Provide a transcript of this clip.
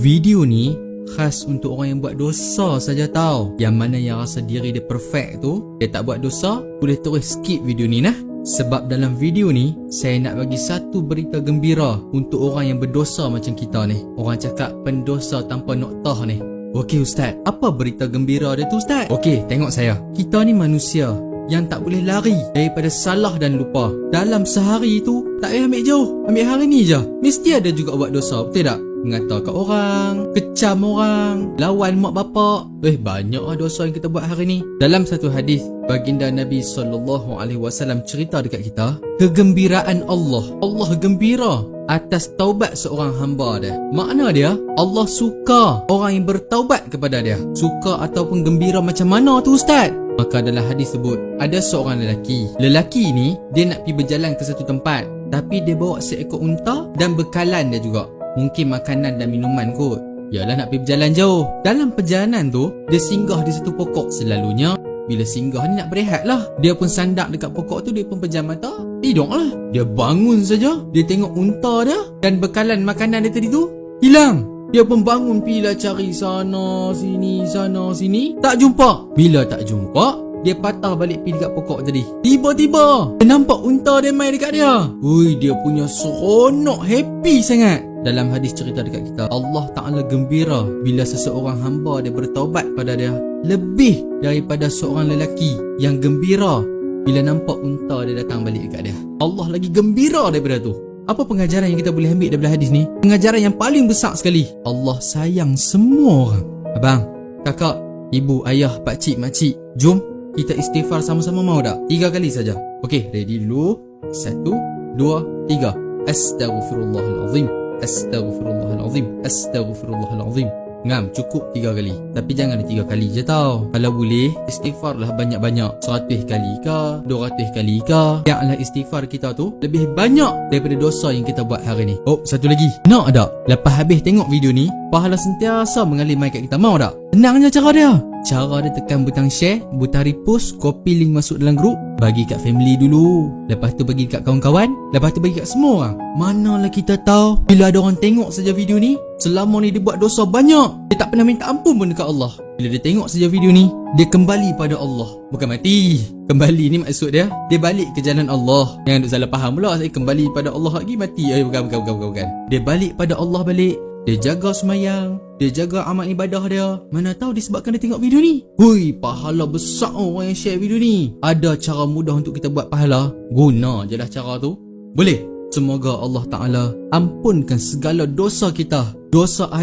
Video ni khas untuk orang yang buat dosa saja tau. Yang mana yang rasa diri dia perfect tu, dia tak buat dosa, boleh terus skip video ni nah. Sebab dalam video ni, saya nak bagi satu berita gembira untuk orang yang berdosa macam kita ni. Orang cakap pendosa tanpa noktah ni. Okey Ustaz, apa berita gembira dia tu Ustaz? Okey, tengok saya. Kita ni manusia yang tak boleh lari daripada salah dan lupa. Dalam sehari tu, tak payah ambil jauh. Ambil hari ni je. Mesti ada juga buat dosa, betul tak? Mengata kat orang, kecam orang, lawan mak bapak. Eh, banyak lah dosa yang kita buat hari ni. Dalam satu hadis, baginda Nabi SAW cerita dekat kita, kegembiraan Allah. Allah gembira atas taubat seorang hamba dia. Makna dia, Allah suka orang yang bertaubat kepada dia. Suka ataupun gembira macam mana tu Ustaz? Maka dalam hadis sebut Ada seorang lelaki Lelaki ni Dia nak pergi berjalan ke satu tempat Tapi dia bawa seekor unta Dan bekalan dia juga Mungkin makanan dan minuman kot. Yalah nak pergi berjalan jauh. Dalam perjalanan tu Dia singgah di satu pokok Selalunya. Bila singgah ni nak berehat lah. Dia pun sandak dekat pokok tu Dia pun pejam mata. Tidur lah. Dia bangun saja. Dia tengok unta dia Dan bekalan makanan dia tadi tu. Hilang. Dia pun bangun pilah cari sana sini sana sini. Tak jumpa. Bila tak jumpa, dia patah balik pergi dekat pokok tadi. Tiba-tiba dia nampak unta dia main dekat dia. Ui, dia punya seronok happy sangat. Dalam hadis cerita dekat kita, Allah Ta'ala gembira bila seseorang hamba dia bertaubat pada dia. Lebih daripada seorang lelaki yang gembira bila nampak unta dia datang balik dekat dia. Allah lagi gembira daripada tu. Apa pengajaran yang kita boleh ambil daripada hadis ni? Pengajaran yang paling besar sekali. Allah sayang semua orang. Abang, kakak, ibu, ayah, pakcik, makcik. Jom kita istighfar sama-sama mau tak? Tiga kali saja. Okey, ready dulu. Satu, dua, tiga. Astaghfirullahalazim. Astaghfirullahalazim. Astaghfirullahalazim. Ngam, cukup tiga kali. Tapi jangan ada tiga kali je tau. Kalau boleh, istighfar lah banyak-banyak. Seratus kali ke, dua ratus kali ke. Yang adalah istighfar kita tu lebih banyak daripada dosa yang kita buat hari ni. Oh, satu lagi. Nak tak? Lepas habis tengok video ni, pahala sentiasa mengalir mai kat kita. Mau tak? Tenang je cara dia. Cara dia tekan butang share, butang repost, copy link masuk dalam grup, bagi kat family dulu. Lepas tu bagi kat kawan-kawan, lepas tu bagi kat semua orang. Manalah kita tahu bila ada orang tengok saja video ni, selama ni dia buat dosa banyak. Dia tak pernah minta ampun pun dekat Allah. Bila dia tengok saja video ni, dia kembali pada Allah. Bukan mati. Kembali ni maksud dia, dia balik ke jalan Allah. Jangan duk salah faham pula, saya kembali pada Allah lagi mati. Eh, bukan, bukan, bukan, bukan, bukan. Dia balik pada Allah balik. Dia jaga semayang Dia jaga amal ibadah dia. Mana tahu disebabkan dia tengok video ni. Hui, pahala besar orang yang share video ni. Ada cara mudah untuk kita buat pahala? Guna je lah cara tu. Boleh? Semoga Allah Ta'ala ampunkan segala dosa kita. Dosa ahli